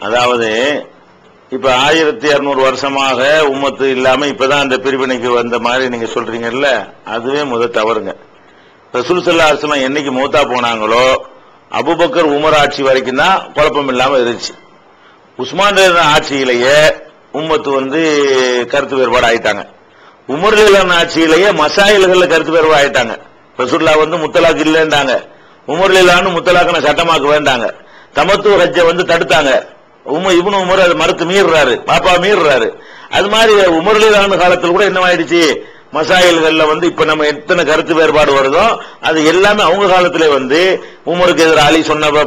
அதாவது இப்ப ஆயிரத்தி இருநூறு வருஷமாக உம்மத்து இல்லாம இப்பதான் அந்த பிரிவினைக்கு வந்த மாதிரி நீங்க சொல்றீங்கல்ல அதுவே முத தவறுங்க. ரசூல் சல்லா அலுவலம் என்னைக்கு மூத்தா போனாங்களோ அபுபக்கர் உமர் ஆட்சி வரைக்கும் தான் குழப்பம் இல்லாம இருந்துச்சு. உஸ்மான் ஆட்சியிலேயே உம்மத்து வந்து கருத்து வேறுபாடு ஆயிட்டாங்க. உமர் ஆட்சியிலேயே மசாயில்கள்ல கருத்து வேறுபாடு ஆயிட்டாங்க. ரசூல்லா வந்து முத்தலாக் இல்லைன்றாங்க. உமர்லான்னு முத்தலாக்கனை சட்டமாக்க வேண்டாங்க. தமத்து ஹஜ்ஜை வந்து தடுத்தாங்க. உம இவனு உமர் அது மறுத்து மீறுறாரு. பாப்பா மீறுறாரு. அது மாதிரி உமர் காலத்தில் கூட என்ன ஆயிடுச்சு மசாயல்களில் வந்து இப்ப நம்ம எத்தனை கருத்து வேறுபாடு வருதோ அது எல்லாமே அவங்க காலத்திலே வந்து உமருக்கு எதிராக அலி சொன்ன ப-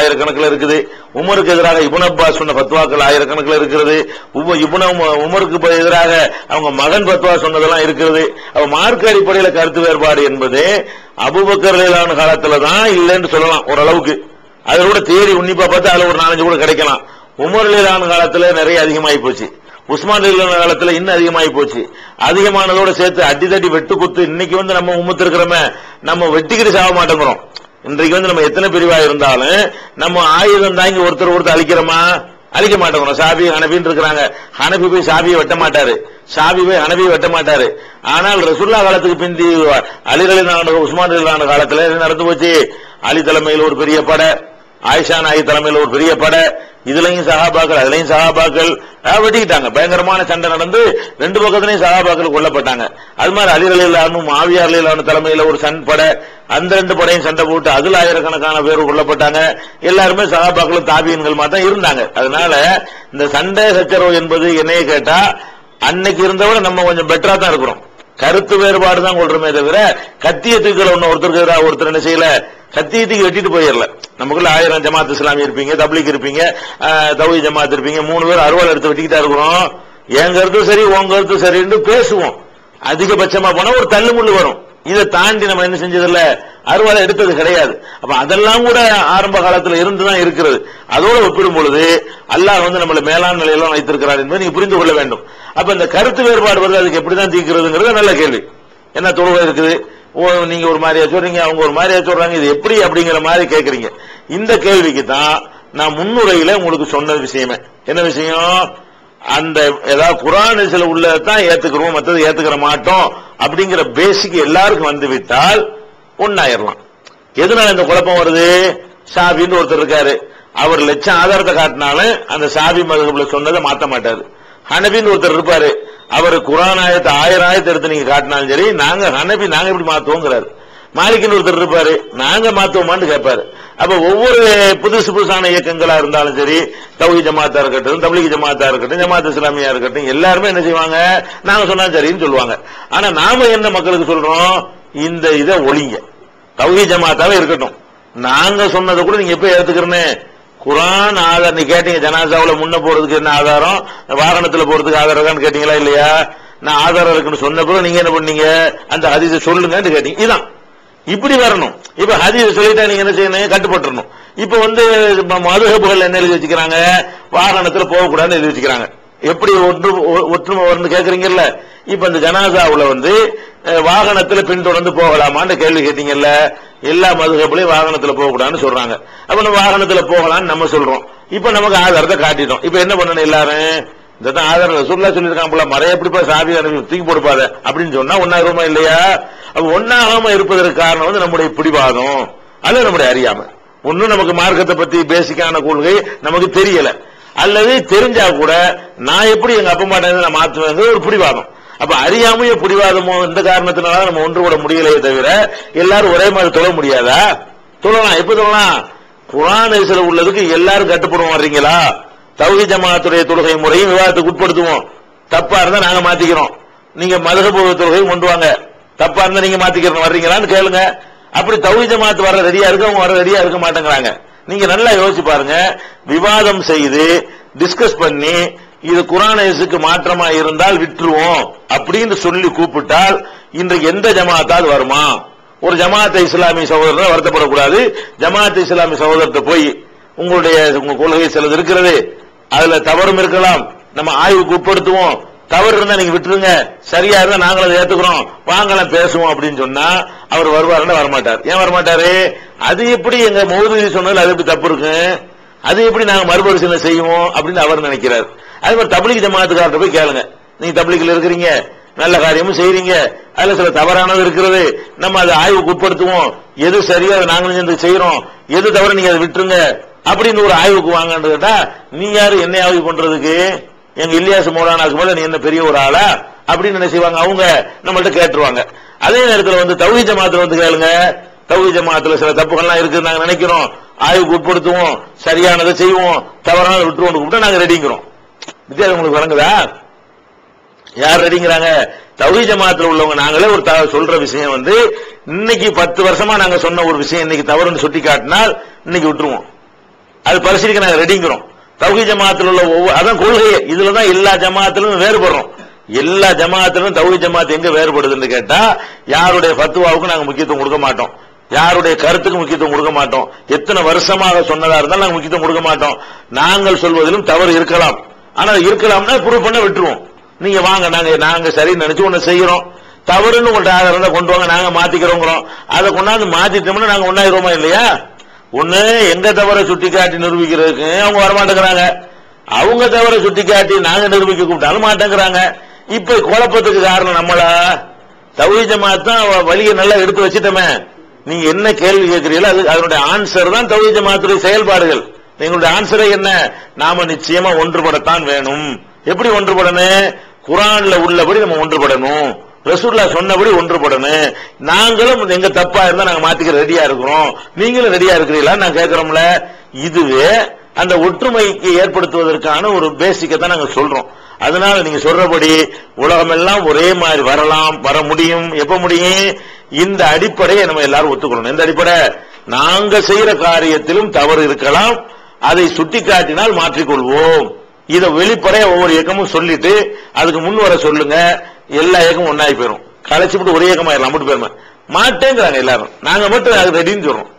ஆயிரக்கணக்கில் இருக்குது. உமருக்கு எதிராக இபுன் அப்பாஸ் சொன்ன பத்வாக்கள் ஆயிரக்கணக்கில் இருக்கிறது. இபுன உமருக்கு எதிராக அவங்க மகன் பத்வா சொன்னதெல்லாம் இருக்கிறது. அப்ப மார்க்க அடிப்படையில கருத்து வேறுபாடு என்பது அபுபக்கர் காலத்துல தான் இல்லைன்னு சொல்லலாம் ஓரளவுக்கு. அதுல கூட தேடி உன்னிப்பா பார்த்து அதுல ஒரு நாலஞ்சு கூட கிடைக்கலாம். உமர் காலத்துல நிறைய அதிகமாகி போச்சு. உஸ்மான் காலத்துல இன்னும் அதிகமாகி போச்சு. அதிகமானதோட சேர்த்து அடி தட்டி வெட்டு குத்து இன்னைக்கு வந்து நம்ம உம்மத்து இருக்கிறோமே நம்ம வெட்டிக்கிட்டு சாக மாட்டேங்கிறோம். இன்றைக்கு வந்து நம்ம எத்தனை பிரிவா இருந்தாலும் நம்ம ஆயுதம் தாங்கி ஒருத்தர் ஒருத்தர் அழிக்கிறோமா? அழிக்க மாட்டேங்கிறோம். சாபி ஹனபின்னு இருக்கிறாங்க. ஹனபி போய் சாபியை வெட்ட மாட்டாரு. சாபி போய் ஹனபியை வெட்ட மாட்டாரு. ஆனால் ரசுல்லா காலத்துக்கு பிந்தி அலிரலினான உஸ்மான் ரலியல்லாஹு காலத்துல நடந்து போச்சு? அலி தலைமையில் ஒரு பெரிய படை. ஆயிஷா நாயி தலைமையில் ஒரு பெரிய படை. இதுலயும் சகாபாக்கள் அதுலயும் சகாபாக்கள் வெட்டிக்கிட்டாங்க. பயங்கரமான சண்டை நடந்து ரெண்டு பக்கத்துலயும் சகாபாக்கள் கொல்லப்பட்டாங்க. அது மாதிரி இல்லாமல் மாவியார் தலைமையில ஒரு சன் படை. அந்த ரெண்டு படையும் சண்டை போட்டு அதுல ஆயிரக்கணக்கான பேர் கொல்லப்பட்டாங்க. எல்லாருமே சகாபாக்களும் தாபியன்கள் மாதிரி தான் இருந்தாங்க. அதனால இந்த சண்டை சச்சரவு என்பது என்னைய கேட்டா அன்னைக்கு இருந்தவரை நம்ம கொஞ்சம் பெட்டரா தான் இருக்கிறோம். கருத்து வேறுபாடு தான் கொள்றோமே தவிர கத்திய தூக்கில ஒன்னு ஒருத்தருக்கு எதிராக ஒருத்தர் என்ன செய்யல? சத்தியத்துக்கு வெட்டிட்டு போயிடல நமக்குள்ள ஆயிரம் ஜமாத் இஸ்லாமி இருப்பீங்க தப்ளிக் இருப்பீங்க தவி ஜமாத் இருப்பீங்க மூணு பேர் அறுவாள் எடுத்து வெட்டிக்கிட்டா இருக்கிறோம். என் கருத்து சரி உன் கருத்து சரின்னு பேசுவோம். அதிகபட்சமா போனா ஒரு தள்ளுமுள்ளு வரும். இதை தாண்டி நம்ம என்ன செஞ்சதில்ல? அறுவாலை எடுத்தது கிடையாது. அப்ப அதெல்லாம் கூட ஆரம்ப காலத்துல இருந்துதான் இருக்கிறது. அதோட ஒப்பிடும் பொழுது அல்லாஹ் வந்து நம்மள மேலாண் நிலையெல்லாம் வைத்திருக்கிறார் என்பதை நீங்க புரிந்து கொள்ள வேண்டும். அப்ப இந்த கருத்து வேறுபாடு வருது அதுக்கு எப்படிதான் தீக்கிறதுங்கிறது நல்ல கேள்வி. என்ன தொழுகை இருக்குது? நீங்க ஒரு மாதிரியா சொல்றீங்க அவங்க ஒரு மாதிரியா சொல்றாங்க இது எப்படி அப்படிங்கிற மாதிரி கேட்கறீங்க இந்த கேள்விக்கு தான் நான் முன்னுரையில உங்களுக்கு சொன்ன விஷயமே. என்ன விஷயம்? அந்த ஏதாவது குரான் சில உள்ளதான் ஏத்துக்கிறோம் மற்றது ஏத்துக்கிற மாட்டோம் அப்படிங்கிற பேசிக் எல்லாருக்கும் வந்து விட்டால் ஒன்னாயிரலாம் எதனால இந்த குழப்பம் வருது? சாபின்னு ஒருத்தர் இருக்காரு. அவர் லட்சம் ஆதாரத்தை காட்டினாலும் அந்த சாபி மதகுல சொன்னதை மாத்த மாட்டாரு. ஹனபின்னு ஒருத்தர் இருப்பாரு. அவர் குரான் ஆயத்தை ஆயிரம் ஆயத்தை எடுத்து நீங்க காட்டினாலும் சரி நாங்க ஹனபி நாங்க எப்படி மாத்துவோங்கிறாரு. மாலிக்னு ஒருத்தர் இருப்பாரு நாங்க மாத்துவோமான்னு கேட்பாரு. அப்ப ஒவ்வொரு புதுசு புதுசான இயக்கங்களா இருந்தாலும் சரி தௌஹி ஜமாத்தா இருக்கட்டும் தப்லீக் ஜமாத்தா இருக்கட்டும் ஜமாத் இஸ்லாமியா இருக்கட்டும் எல்லாருமே என்ன செய்வாங்க? நாங்க சொன்னா சரின்னு சொல்லுவாங்க. ஆனா நாம என்ன மக்களுக்கு சொல்றோம்? இந்த இதை ஒளிங்க தௌஹி ஜமாத்தாவே இருக்கட்டும். நாங்க சொன்னதை கூட நீங்க எப்ப ஏத்துக்கிறேன்னு குரான் ஆதார் நீ கேட்டீங்க ஜனாசாவில் முன்ன போறதுக்கு என்ன ஆதாரம்? வாகனத்தில் போறதுக்கு ஆதாரம் இருக்கான்னு கேட்டீங்களா இல்லையா? நான் ஆதாரம் இருக்குன்னு சொன்ன பிறகு நீங்க என்ன பண்ணீங்க? அந்த ஹதீஸை சொல்லுங்கன்னு கேட்டீங்க. இதான். இப்படி வரணும். இப்ப ஹதீஸ் சொல்லிட்டா நீங்க என்ன செய்யணும்? கட்டுப்பட்டுறணும். இப்ப வந்து மதுகப்புகள் என்ன எழுதி வச்சுக்கிறாங்க? வாகனத்தில் போகக்கூடாதுன்னு எழுதி வச்சுக்கிறாங்க. எப்படி ஒன்று ஒ- ஒற்றுமை வரும்னு கேக்குறீங்கல்ல? இப்ப இந்த ஜனாசாவுல வந்து வாகனத்துல பின்தொடர்ந்து போகலாமான்னு கேள்வி கேட்டீங்கல்ல? எல்லா மதுகப்புலையும் வாகனத்துல போகக்கூடாதுன்னு சொல்றாங்க. அப்ப நம்ம வாகனத்துல போகலாம்னு நம்ம சொல்றோம். இப்ப நமக்கு ஆதாரத்தை காட்டிட்டோம். இப்ப என்ன பண்ணணும் எல்லாரும்? இதான் ஆதாரம் ரசூல்லா சொல்லியிருக்காங்க போல மறைய எப்படிப்பா சாவி அனுப்பி தூக்கி போடுப்பாத அப்படின்னு சொன்னா ஒன்னாகுமா இல்லையா? அப்ப ஒன்னாகாம இருப்பதற்கு காரணம் வந்து நம்முடைய பிடிவாதம். அது நம்முடைய அறியாமை. ஒன்னும் நமக்கு மார்க்கத்தை பத்தி பேசிக்கான கொள்கை நமக்கு தெரியல. அல்லது தெரிஞ்சா கூட நான் எப்படி எங்க அப்பா மாட்டேன் நான் மாத்துவேங்கிற ஒரு பிடிவாதம். அப்ப அறியாமைய பிடிவாதமோ இந்த காரணத்தினால நம்ம ஒன்று கூட முடியலையே தவிர எல்லாரும் ஒரே மாதிரி தொழ முடியாதா? தொழலாம். எப்ப தொழலாம்? குரான் ஹதீஸ்ல உள்ளதுக்கு எல்லாரும் கட்டுப்படுவோம் வர்றீங்களா? தௌஹி ஜமாத்துடைய தொழுகை முறையும் விவாதத்துக்கு உட்படுத்துவோம். தப்பா இருந்தா நாங்க மாத்திக்கிறோம். நீங்க மதுகபூர்வ தொழுகை கொண்டு வாங்க. தப்பா இருந்தா நீங்க மாத்திக்கிறோம். வர்றீங்களான்னு கேளுங்க. அப்படி தௌஹி ஜமாத்து வர ரெடியா இருக்கு அவங்க வர ரெடியா இருக்க மாட்டேங்கிறாங்க. நீங்க நல்லா யோசிச்சு பாருங்க. விவாதம் செய்து டிஸ்கஸ் பண்ணி இது குரானேசுக்கு மாற்றமா இருந்தால் விட்டுருவோம் அப்படின்னு சொல்லி கூப்பிட்டால் இன்றைக்கு எந்த ஜமாத்தாவது வருமா? ஒரு ஜமாத் இஸ்லாமிய சகோதரர் வருத்தப்படக்கூடாது. ஜமாத் இஸ்லாமிய சகோதரத்தை போய் உங்களுடைய உங்க கொள்கை சிலது இருக்கிறது. அதுல தவறும் இருக்கலாம். நம்ம ஆய்வுக்கு உட்படுத்துவோம். தவறு இருந்தா நீங்க விட்டுருங்க. சரியா இருந்தா நாங்களும் அதை ஏத்துக்கிறோம். வாங்கலாம் பேசுவோம் அப்படின்னு சொன்னா அவர் வருவாருன்னு வரமாட்டார். ஏன் வரமாட்டாரு? அது எப்படி எங்க மௌதூதி சொன்னது அது எப்படி தப்பு இருக்கு? அது எப்படி நாங்க மறுபரிசீலனை செய்வோம் அப்படின்னு அவர் நினைக்கிறார். அது மாதிரி தபிலிக் ஜமாத்துக்கார்ட்ட போய் கேளுங்க. நீங்க தபிலிக்ல இருக்கிறீங்க. நல்ல காரியமும் செய்யறீங்க அதுல சில தவறானது இருக்கிறது. நம்ம அதை ஆய்வுக்கு உட்படுத்துவோம். எது சரியா அதை நாங்களும் சேர்ந்து செய்யறோம் எது தவறு நீங்க அதை விட்டுருங்க. அப்படின்னு ஒரு ஆய்வுக்கு வாங்கன்னு கேட்டா நீ யாரு? என்ன ஆய்வு பண்றதுக்கு? எங்க இலியாஸ் மௌலானாக்கு மேல நீ என்ன பெரிய ஒரு ஆளா? அப்படின்னு என்ன செய்வாங்க? அவங்க நம்மள்ட்ட கேட்டுருவாங்க. அதே நேரத்தில் வந்து தௌஹி ஜமாத்துல வந்து கேளுங்க. தௌஹி ஜமாத்துல சில தப்புகள்லாம் இருக்கு நாங்க நினைக்கிறோம். ஆய்வுக்கு உட்படுத்துவோம். சரியானதை செய்வோம். தவறான விட்டுருவோம் கூப்பிட்டா நாங்க ரெடிங்கிறோம் வித்தியாசம் உங்களுக்கு வழங்குதா? யார் ரெடிங்கிறாங்க தௌஹி ஜமாத்துல உள்ளவங்க. நாங்களே ஒரு த- சொல்ற விஷயம் வந்து இன்னைக்கு பத்து வருஷமா நாங்க சொன்ன ஒரு விஷயம் இன்னைக்கு தவறுன்னு சுட்டி காட்டினால் இன்னைக்கு விட்டுருவோம். அது பரிசீலிக்க நாங்க ரெடிங்கிறோம் தௌஹி ஜமாத்தில் உள்ள ஒவ்வொரு அதான் கொள்கையே. இதுல தான் எல்லா ஜமாத்திலும் வேறுபடுறோம். எல்லா ஜமாத்திலும் தௌஹி ஜமாத் எங்க வேறுபடுதுன்னு கேட்டா யாருடைய ஃபத்வாவுக்கு நாங்க முக்கியத்துவம் கொடுக்க மாட்டோம். யாருடைய கருத்துக்கு முக்கியத்துவம் கொடுக்க மாட்டோம். எத்தனை வருஷமாக சொன்னதா இருந்தாலும் நாங்க முக்கியத்துவம் கொடுக்க மாட்டோம். நாங்கள் சொல்வதிலும் தவறு இருக்கலாம். ஆனா இருக்கலாம்னா ப்ரூவ் பண்ண விட்டுருவோம். நீங்க வாங்க நாங்க நாங்க சரின்னு நினைச்சு ஒண்ணு செய்யறோம். தவறுன்னு உங்கள்ட்ட ஆதாரம் இருந்தா கொண்டு வாங்க நாங்க மாத்திக்கிறோங்கிறோம். அதை கொண்டாந்து மாத்திட்டோம்னா நாங்க ஒன்னாயிரமா இல்லையா? ஒண்ணு எங்க தவற சுட்டி காட்டி நிரூபிக்கிறதுக்கு அவங்க வரமாட்டேங்கிறாங்க. அவங்க தவற சுட்டி காட்டி நாங்க நிரூபிக்க கூப்பிட்டாலும் மாட்டேங்கிறாங்க. இப்ப குழப்பத்துக்கு காரணம் நம்மளா? தௌஹி ஜமாத் தான் வழியை நல்லா எடுத்து வச்சிட்டோமே. நீங்க என்ன கேள்வி கேட்கிறீங்களோ அது அதனுடைய ஆன்சர் தான் தௌஹி ஜமாத்துடைய செயல்பாடுகள். எங்களுடைய ஆன்சரே என்ன? நாம நிச்சயமா ஒன்றுபடத்தான் வேணும். எப்படி ஒன்றுபடணும்? குரான்ல உள்ளபடி நம்ம ஒன்றுபடணும். ரசூல்லா சொன்னபடி ஒன்றுபடணும் நாங்களும் எங்க தப்பா இருந்தா நாங்க மாத்திக்க ரெடியா இருக்கிறோம். நீங்களும் ரெடியா இருக்கிறீங்களா நான் கேட்கிறோம்ல இதுவே அந்த ஒற்றுமைக்கு ஏற்படுத்துவதற்கான ஒரு பேசிக்கை தான் நாங்க சொல்றோம். அதனால நீங்க சொல்றபடி உலகமெல்லாம் ஒரே மாதிரி வரலாம் வர முடியும் எப்ப முடியும்? இந்த அடிப்படையை நம்ம எல்லாரும் ஒத்துக்கணும் இந்த அடிப்படை? நாங்க செய்யற காரியத்திலும் தவறு இருக்கலாம். அதை சுட்டிக்காட்டினால் மாற்றிக்கொள்வோம். இதை வெளிப்படைய ஒவ்வொரு இயக்கமும் சொல்லிட்டு அதுக்கு முன் வர சொல்லுங்க. எல்லா ஏக்கமும் ஒன்னாகி போயிடும் கலைச்சு விட்டு ஒரே இயக்கமாயிரலாம் மட்டும் போயிருமா மாட்டேங்கிறாங்க எல்லாரும். நாங்க மட்டும் அது ரெடின்னு சொல்றோம்.